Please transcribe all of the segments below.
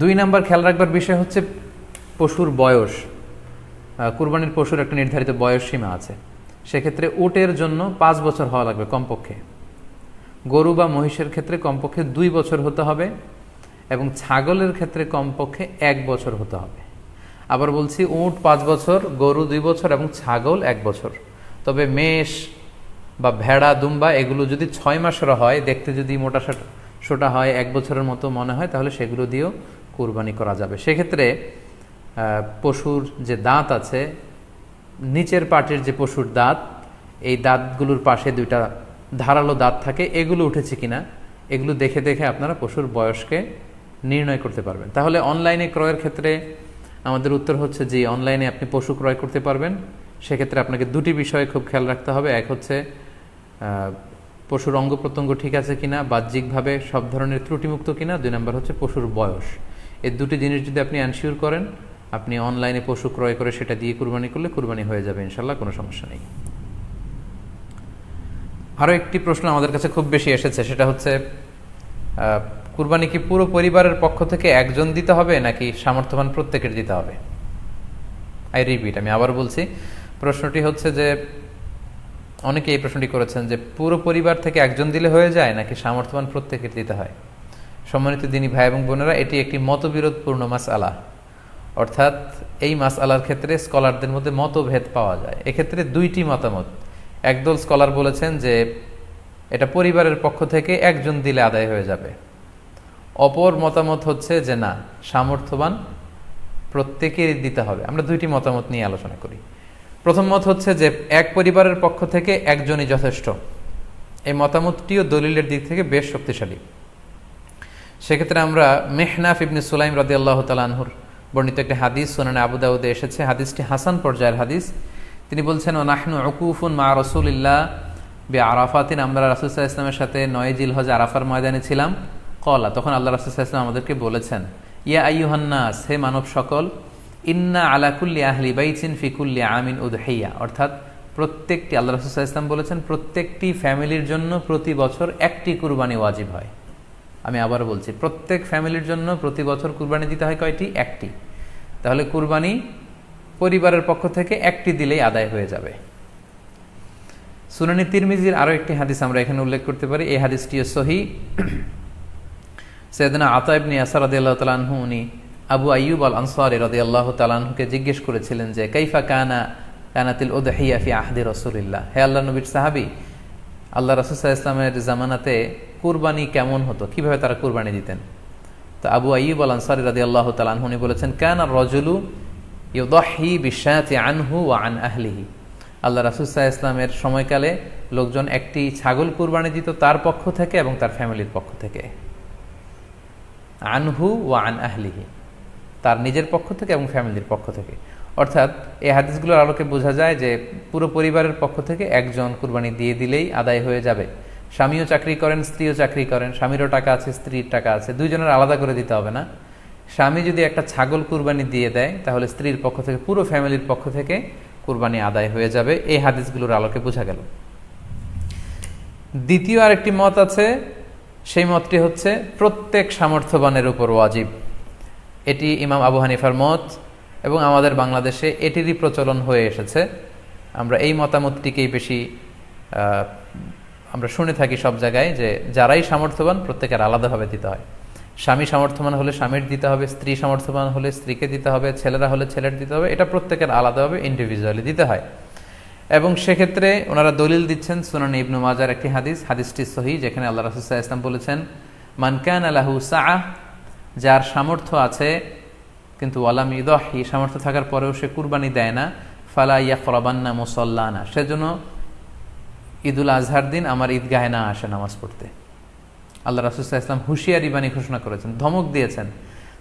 দুই নাম্বার খেয়াল রাখবার বিষয় হচ্ছে পশুর বয়স। কুরবানির পশুর একটা নির্ধারিত বয়স সীমা আছে। সেক্ষেত্রে উটের জন্য পাঁচ বছর হওয়া লাগবে কমপক্ষে। গরু বা মহিষের ক্ষেত্রে কমপক্ষে দুই বছর হতে হবে এবং ছাগলের ক্ষেত্রে কমপক্ষে এক বছর হতে হবে। আবার বলছি, উট পাঁচ বছর, গরু দুই বছর এবং ছাগল এক বছর। তবে মেষ বা ভেড়া, দুম্বা এগুলো যদি ছয় মাসের হয়, দেখতে যদি মোটা সোটা হয়, এক বছরের মতো মনে হয়, তাহলে সেগুলো দিয়েও কুরবানি করা যাবে। সেক্ষেত্রে পশুর যে দাঁত আছে, নিচের পাটের যে পশুর দাঁত, এই দাঁতগুলোর পাশে দুইটা ধারালো দাঁত থাকে, এগুলো উঠেছে কিনা, এগুলো দেখে দেখে আপনারা পশুর বয়সকে নির্ণয় করতে পারবেন। তাহলে অনলাইনে ক্রয়ের ক্ষেত্রে আমাদের উত্তর হচ্ছে যে, অনলাইনে আপনি পশু ক্রয় করতে পারবেন। সেক্ষেত্রে আপনাকে দুটি বিষয়ে খুব খেয়াল রাখতে হবে। এক হচ্ছে পশুর অঙ্গ প্রত্যঙ্গ ঠিক আছে কিনা, বাহ্যিকভাবে সব ধরনের ত্রুটিমুক্ত কিনা। দুই নম্বর হচ্ছে পশুর বয়স। এই দুটি জিনিস যদি আপনি অ্যানশিওর করেন, আপনি অনলাইনে পশু ক্রয় করে সেটা দিয়ে কুরবানি করলে কুরবানি হয়ে যাবে ইনশাল্লাহ কোনো সমস্যা নেই। আরও একটি প্রশ্ন আমাদের কাছে খুব বেশি এসেছে, সেটা হচ্ছে কুরবানি কি পুরো পরিবারের পক্ষ থেকে একজন দিতে হবে, নাকি সামর্থ্যবান প্রত্যেকের দিতে হবে? আই রিপিট আমি আবার বলছি, প্রশ্নটি হচ্ছে যে অনেকে এই প্রশ্নটি করেছেন যে পুরো পরিবার থেকে একজন দিলে হয়ে যায়, নাকি সামর্থ্যবান প্রত্যেকের দিতে হয়? সম্মানিত দিনী ভাই এবং বোনেরা, এটি একটি মতবিরোধপূর্ণ মাস আলা অর্থাৎ এই মাস আলার ক্ষেত্রে স্কলারদের মধ্যে মতভেদ পাওয়া যায়। এক্ষেত্রে দুইটি মতামত। একদল স্কলার বলেছেন যে, এটা পরিবারের পক্ষ থেকে একজন দিলে আদায় হয়ে যাবে। অপর মতামত হচ্ছে যে, না, সামর্থ্যবান প্রত্যেকেরই দিতে হবে। আমরা দুইটি মতামত নিয়ে আলোচনা করি। প্রথম মত হচ্ছে যে, এক পরিবারের পক্ষ থেকে একজনই যথেষ্ট। এই মতামতটিও দলিলের দিক থেকে বেশ শক্তিশালী। সেক্ষেত্রে আমরা মেহনাফ ইবনে সুলাইম রাদি আল্লাহ তালানহুর বর্ণিত একটি হাদিস সোনানে আবু দাউদে এসেছে। হাদিসটি হাসান পর্যায়ের হাদিস। তিনি বলছেন ও নাহনু অকুফুন মা রসুলিল্লাহ বে আরাফাতিন। আমরা রাসুসাহ ইসলামের সাথে নয় জিল হজ আরাফার ময়দানে ছিলাম। কলা তখন আল্লাহ রাসুসাহ ইসলাম আমাদেরকে বলেছেন, ইয়া আইয়ুহান্নাস হে মানব সকল, ইন্না আলাকুল্লি আহলি বাইচিন ফিকুল্লি আমিন উদহাইয়া অর্থাৎ প্রত্যেকটি, আল্লাহ রাসুসাহ ইসলাম বলেছেন, প্রত্যেকটি ফ্যামিলির জন্য প্রতি বছর একটি কুরবানি ওয়াজিব হয়। আমি আবার বলছি, প্রত্যেক ফ্যামিলির জন্য প্রতি বছর কুরবানি দিতে হয় কয়টি? একটি। তাহলে কুরবানি পরিবারের পক্ষ থেকে একটি দিলেই আদায় হয়ে যাবে। সুনানি তিরমিজির আরও একটি হাদিস আমরা এখানে উল্লেখ করতে পারি। এই হাদিসটিও সহি। সেদিনা আতা ইবনি আসার আল্লাহ তালাহু উনি আবু আইয়ুব আল আনসারি রদি আল্লাহ তালাহুকে জিজ্ঞেস করেছিলেন যে, কাইফা কানা কানাতিল ওদহিয়া ফি আহদি রসুলিল্লাহ? হে আল্লাহ নবীর সাহাবি, আল্লাহ রসুল্লাহ ইসলামের জামানাতে কুরবানি কেমন হতো? কীভাবে তারা কুরবানি দিতেন? তো আবু আইব আল আনসারি রাদি আল্লাহ তালাহুনি বলেছেন, কেন আর রজলু ইউদহি বিশ্বাতি আনহু ওয়া আন আহলিহি। আল্লাহ রাসুসাহ ইসলামের সময়কালে লোকজন একটি ছাগল কুরবানি দিত তার পক্ষ থেকে এবং তার ফ্যামিলির পক্ষ থেকে। আনহু ওয়া আন আহলিহি, তার নিজের পক্ষ থেকে এবং ফ্যামিলির পক্ষ থেকে। অর্থাৎ এই হাদিসগুলোর আলোকে বোঝা যায় যে পুরো পরিবারের পক্ষ থেকে একজন কুরবানি দিয়ে দিলেই আদায় হয়ে যাবে। স্বামীও চাকরি করেন, স্ত্রীও চাকরি করেন, স্বামীরও টাকা আছে, স্ত্রীর টাকা আছে, দুইজনের আলাদা করে দিতে হবে না। স্বামী যদি একটা ছাগল কুরবানি দিয়ে দেয়, তাহলে স্ত্রীর পক্ষ থেকে, পুরো ফ্যামিলির পক্ষ থেকে কুরবানি আদায় হয়ে যাবে। এই হাদিসগুলোর আলোকে বোঝা গেল। দ্বিতীয় আরেকটি মত আছে, সেই মতটি হচ্ছে, প্রত্যেক সামর্থ্যবানের উপর ওয়াজিব। এটি ইমাম আবু হানিফার মত, এবং আমাদের বাংলাদেশে এটিরই প্রচলন হয়ে এসেছে। আমরা এই মতামতটিকেই বেশি আমরা শুনে থাকি সব জায়গায় যে যারাই সামর্থ্যবান প্রত্যেকের আলাদাভাবে দিতে হয়। স্বামী সামর্থ্যবান হলে স্বামীর দিতে হবে, স্ত্রী সামর্থ্যবান হলে স্ত্রীকে দিতে হবে, ছেলেরা হলে ছেলের দিতে হবে, এটা প্রত্যেকের আলাদাভাবে ইন্ডিভিজুয়ালি দিতে হয়। এবং সেক্ষেত্রে ওনারা দলিল দিচ্ছেন সুনান ইবনু মাজার একটি হাদিস, হাদিসটি সহি যেখানে আল্লাহ রাসুসাহ ইসলাম বলেছেন মানকান আলাহু সাহ যার সামর্থ্য আছে, কিন্তু ওয়ালাম ইদহি সামর্থ্য থাকার পরেও সে কুরবানি দেয় না, ফালা ইয়া ফরাবান্না মুসল্লানা। সেজন্য ঈদুল আজহার দিন আমার ঈদগাহে না আসে নামাজ পড়তে। আল্লাহ রাসুসাহ ইসলাম হুঁশিয়ারি বাণী ঘোষণা করেছেন, ধমক দিয়েছেন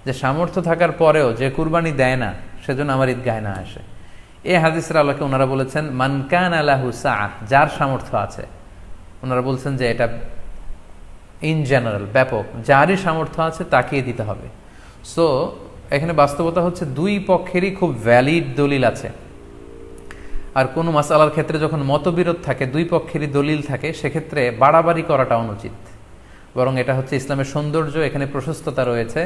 যে সামর্থ্য থাকার পরেও যে কুরবানি দেয় না, সেজন্য আমার ঈদগাহে না আসে। এই হাদিসের আল্লাহকে ওনারা বলেছেন মানকান আলাহু সাহ যার সামর্থ্য আছে। ওনারা বলছেন যে এটা ইন জেনারেল ব্যাপক। যারই সামর্থ্য আছে তাকিয়ে দিতে হবে। সো এখানে বাস্তবতা হচ্ছে দুই পক্ষেরই খুব ভ্যালিড দলিল আছে। আর কোনো মাসালার ক্ষেত্রে যখন মতবিরোধ থাকে, দুই পক্ষেরই দলিল থাকে, সেক্ষেত্রে বাড়াবাড়ি করাটা অনুচিত। বরং এটা হচ্ছে ইসলামের সৌন্দর্য, এখানে প্রশস্ততা রয়েছে।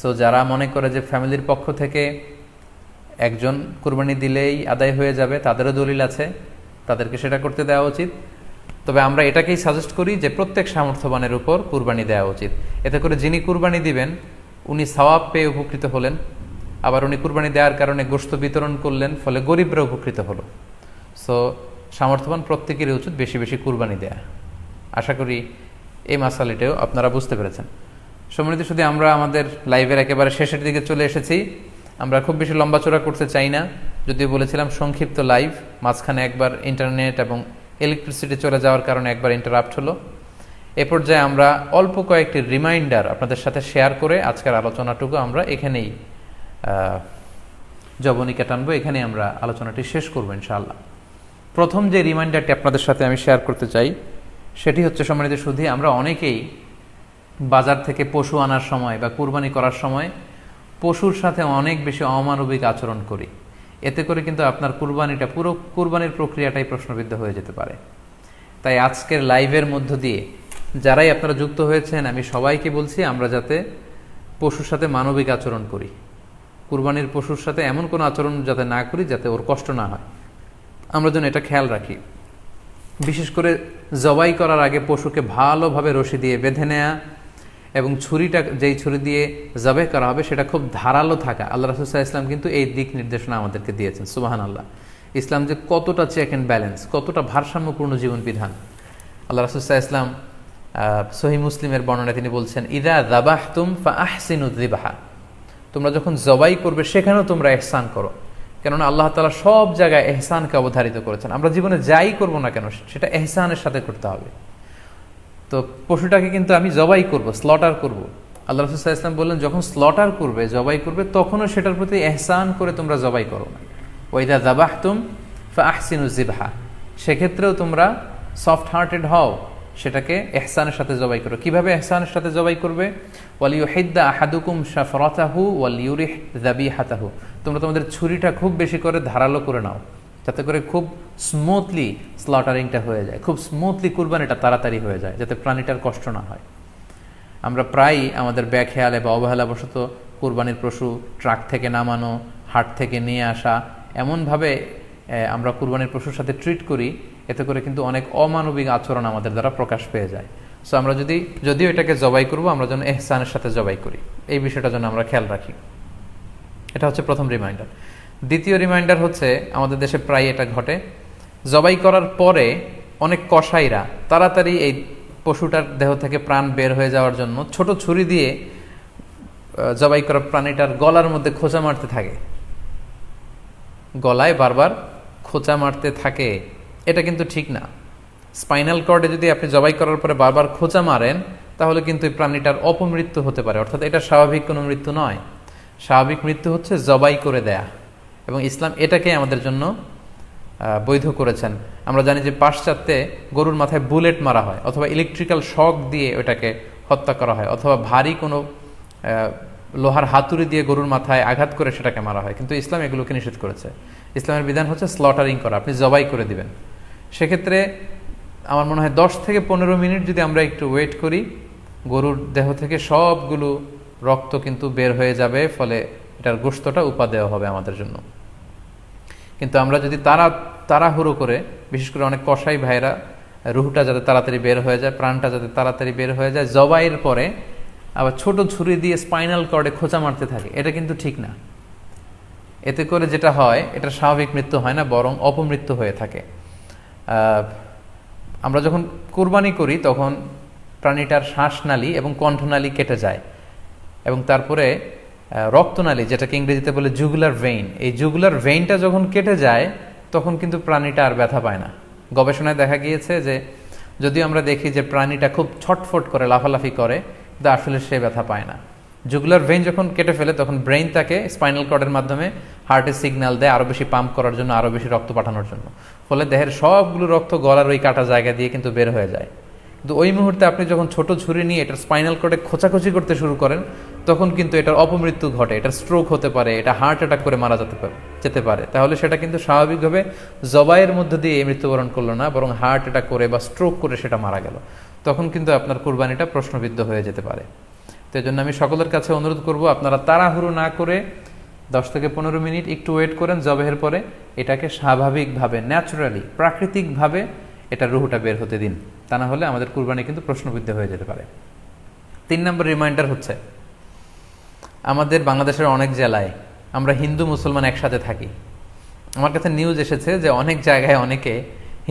সো যারা মনে করে যে ফ্যামিলির পক্ষ থেকে একজন কুরবানি দিলেই আদায় হয়ে যাবে, তাদেরও দলিল আছে, তাদেরকে সেটা করতে দেওয়া উচিত। তবে আমরা এটাকেই সাজেস্ট করি যে প্রত্যেক সামর্থ্যবানের উপর কুরবানি দেওয়া উচিত। এতে করে যিনি কুরবানি দিবেন, উনি সওয়াব পেয়ে উপকৃত হলেন। আবার উনি কুরবানি দেওয়ার কারণে গোস্ত বিতরণ করলেন, ফলে গরিবরা উপকৃত হলো। সো সামর্থ্যবান প্রত্যেকেরই উচিত বেশি বেশি কুরবানি দেয়া। আশা করি এই মাসালিটাও আপনারা বুঝতে পেরেছেন। সম্মানিত শুধু আমরা আমাদের লাইভের একেবারে শেষের দিকে চলে এসেছি। আমরা খুব বেশি লম্বা লম্বাচড়া করতে চাই না। যদিও বলেছিলাম সংক্ষিপ্ত লাইভ, মাঝখানে একবার ইন্টারনেট এবং ইলেকট্রিসিটি চলে যাওয়ার কারণে একবার ইন্টারাপ্ট হলো। এ পর্যায়ে আমরা অল্প কয়েকটি রিমাইন্ডার আপনাদের সাথে শেয়ার করে আজকের আলোচনাটুকু আমরা এখানেই জবনিকা টানবো, এখানে আমরা আলোচনাটি শেষ করব ইনশাআল্লাহ। প্রথম যে রিমাইন্ডারটি আপনাদের সাথে আমি শেয়ার করতে চাই, সেটি হচ্ছে সম্মানিত শুধু আমরা অনেকেই বাজার থেকে পশু আনার সময় বা কুরবানি করার সময় পশুর সাথে অনেক বেশি অমানবিক আচরণ করি। এতে করে কিন্তু আপনার কুরবানিটা পুরো কুরবানির প্রক্রিয়াটাই প্রশ্নবিদ্ধ হয়ে যেতে পারে। তাই আজকের লাইভের মধ্য দিয়ে যারাই আপনারা যুক্ত হয়েছেন, আমি সবাইকে বলছি আমরা যাতে পশুর সাথে মানবিক আচরণ করি। কুরবানির পশুর সাথে এমন কোনো আচরণ যাতে না করি যাতে ওর কষ্ট না হয়। আমরা যেন এটা খেয়াল রাখি। বিশেষ করে জবাই করার আগে পশুকে ভালোভাবে রশি দিয়ে বেঁধে নেয়া এবং ছুরিটা, যেই ছুরি দিয়ে জবাই করা হবে সেটা খুব ধারালো থাকা। আল্লাহ রাসুসাহ ইসলাম কিন্তু এই দিক নির্দেশনা আমাদেরকে দিয়েছেন। সুবাহান আল্লাহ ইসলাম যে কতটা চেক অ্যান্ড ব্যালেন্স কতটা ভারসাম্যপূর্ণ জীবন বিধান আল্লাহ রাসুসাহ ইসলাম সহি মুসলিমের বর্ণনায় তিনি বলছেন, ইদা দাবাহ তুম ফা আহসিনুদ্দিবাহা তোমরা যখন জবাই করবে, সেখানেও তোমরা এহসান করো। কেননা আল্লাহ তালা সব জায়গায় এহসানকে অবধারিত করেছেন। আমরা জীবনে যাই করব না কেন, সেটা এহসানের সাথে করতে হবে। তো পশুটাকে কিন্তু আমি জবাই করব স্লটার করব। আল্লাহ রসুল্লাহ ইসলাম বললেন, যখন স্লটার করবে, জবাই করবে, তখনও সেটার প্রতি এহসান করে তোমরা জবাই করো না। ওইদা দাবাহ তুম ফা জিবহা সেক্ষেত্রেও তোমরা সফট হার্টেড হও। সেটাকে এহসানের সাথে জবাই করো। কীভাবে এহসানের সাথে জবাই করবে? ওয়ালিউ হিদ্দা আহাদুকুম শাফরাতাহু ওয়ালিউরিহ জাবিহাতাহু তোমরা তোমাদের ছুরিটা খুব বেশি করে ধারালো করে নাও, যাতে করে খুব স্মুথলি স্লটারিংটা হয়ে যায়। খুব স্মুথলি কুরবানিটা তাড়াতাড়ি হয়ে যায়, যাতে প্রাণীটার কষ্ট না হয়। আমরা প্রায়ই আমাদের ব্যাখেয়ালে বা অবহেলাবশত কুরবানির পশু ট্রাক থেকে নামানো, হাট থেকে নিয়ে আসা, এমনভাবে আমরা কুরবানির পশুর সাথে ট্রিট করি এতে করে কিন্তু অনেক অমানবিক আচরণ আমাদের দ্বারা প্রকাশ পেয়ে যায়। সো আমরা যদি, যদিও এটাকে জবাই করব, আমরা যেন এহসানের সাথে জবাই করি। এই বিষয়টা যেন আমরা খেয়াল রাখি। এটা হচ্ছে প্রথম রিমাইন্ডার দ্বিতীয় রিমাইন্ডার হচ্ছে, আমাদের দেশে প্রায় এটা ঘটে। জবাই করার পরে অনেক কসাইরা তাড়াতাড়ি এই পশুটার দেহ থেকে প্রাণ বের হয়ে যাওয়ার জন্য ছোট ছুরি দিয়ে জবাই করা প্রাণীটার গলার মধ্যে খোঁচা মারতে থাকে। গলায় বারবার খোঁচা মারতে থাকে। এটা কিন্তু ঠিক না। স্পাইনাল কর্ডে যদি আপনি জবাই করার পরে বারবার খোঁচা মারেন, তাহলে কিন্তু এই প্রাণীটার অপমৃত্যু হতে পারে। অর্থাৎ এটা স্বাভাবিক কোনো মৃত্যু নয়। স্বাভাবিক মৃত্যু হচ্ছে জবাই করে দেয়া। এবং ইসলাম এটাকে আমাদের জন্য বৈধ করেছেন। আমরা জানি যে পাশ্চাত্যে গরুর মাথায় বুলেট মারা হয়, অথবা ইলেকট্রিক্যাল শক দিয়ে ওটাকে হত্যা করা হয়, অথবা ভারী কোনো লোহার হাতুড়ি দিয়ে গরুর মাথায় আঘাত করে সেটাকে মারা হয়। কিন্তু ইসলাম এগুলোকে নিষেধ করেছে। ইসলামের বিধান হচ্ছে স্লটারিং করা। আপনি জবাই করে দিবেন। সেক্ষেত্রে আমার মনে হয় দশ থেকে পনেরো মিনিট যদি আমরা একটু ওয়েট করি, গরুর দেহ থেকে সবগুলো রক্ত কিন্তু বের হয়ে যাবে, ফলে এটার গোস্তটা উপাদেয় হবে আমাদের জন্য। কিন্তু আমরা যদি তারা, তাড়াহুড়ো করে, বিশেষ করে অনেক কষাই ভাইরা, রুহটা যাতে তাড়াতাড়ি বের হয়ে যায়, প্রাণটা যাতে তাড়াতাড়ি বের হয়ে যায়, জবাইয়ের পরে আবার ছোট ছুরি দিয়ে স্পাইনাল কর্ডে খোঁচা মারতে থাকে, এটা কিন্তু ঠিক না। এতে করে যেটা হয় এটা স্বাভাবিক মৃত্যু হয় না, বরং অপমৃত্যু হয়ে থাকে। আমরা যখন কুরবানি করি, তখন প্রাণীটার শ্বাসনালী এবং কণ্ঠনালী কেটে যায়। এবং তারপরে রক্তনালী, যেটাকে ইংরেজিতে বলে জুগুলার ভেইন এই জুগুলার ভেইনটা যখন কেটে যায়, তখন কিন্তু প্রাণীটা আর ব্যথা পায় না। গবেষণায় দেখা গিয়েছে যে যদিও আমরা দেখি যে প্রাণীটা খুব ছটফট করে, লাফালাফি করে, কিন্তু আসলে সে ব্যথা পায় না। জুগুলার ভেইন যখন কেটে ফেলে, তখন ব্রেইন তাকে স্পাইনাল কর্ডের মাধ্যমে হার্টের সিগন্যাল দেয় আরও বেশি পাম্প করার জন্য আরও বেশি রক্ত পাঠানোর জন্য। ফলে দেহের সবগুলো রক্ত গলার ওই কাটা জায়গা দিয়ে কিন্তু বের হয়ে যায়। কিন্তু ওই মুহূর্তে আপনি যখন ছোট ছুরি নিয়ে এটার স্পাইনাল কর্ডে খোঁচাখুচি করতে শুরু করেন, তখন কিন্তু এটার অপমৃত্যু ঘটে, এটার স্ট্রোক হতে পারে, এটা হার্ট অ্যাটাক করে মারা যেতে পারে যেতে পারে। তাহলে সেটা কিন্তু স্বাভাবিকভাবে জবাইয়ের মধ্যে দিয়ে এই মৃত্যুবরণ করল না, বরং হার্ট অ্যাটাক করে বা স্ট্রোক করে সেটা মারা গেল। তখন কিন্তু আপনার কোরবানিটা প্রশ্নবিদ্ধ হয়ে যেতে পারে। তো এই জন্য আমি সকলের কাছে অনুরোধ করব, আপনারা তাড়াহুড়ো না করে দশ থেকে পনেরো মিনিট একটু ওয়েট করেন জবেহের পরে এটাকে স্বাভাবিকভাবে ন্যাচারালি প্রাকৃতিকভাবে এটা রুহুটা বের হতে দিন। তা না হলে আমাদের কুরবানি কিন্তু প্রশ্নবিদ্ধ হয়ে যেতে পারে। তিন নম্বর রিমাইন্ডার হচ্ছে, আমাদের বাংলাদেশের অনেক জেলায় আমরা হিন্দু মুসলমান একসাথে থাকি। আমার কাছে নিউজ এসেছে যে অনেক জায়গায় অনেকে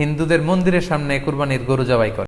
হিন্দুদের মন্দিরের সামনে কুরবানির গরু জবাই করে।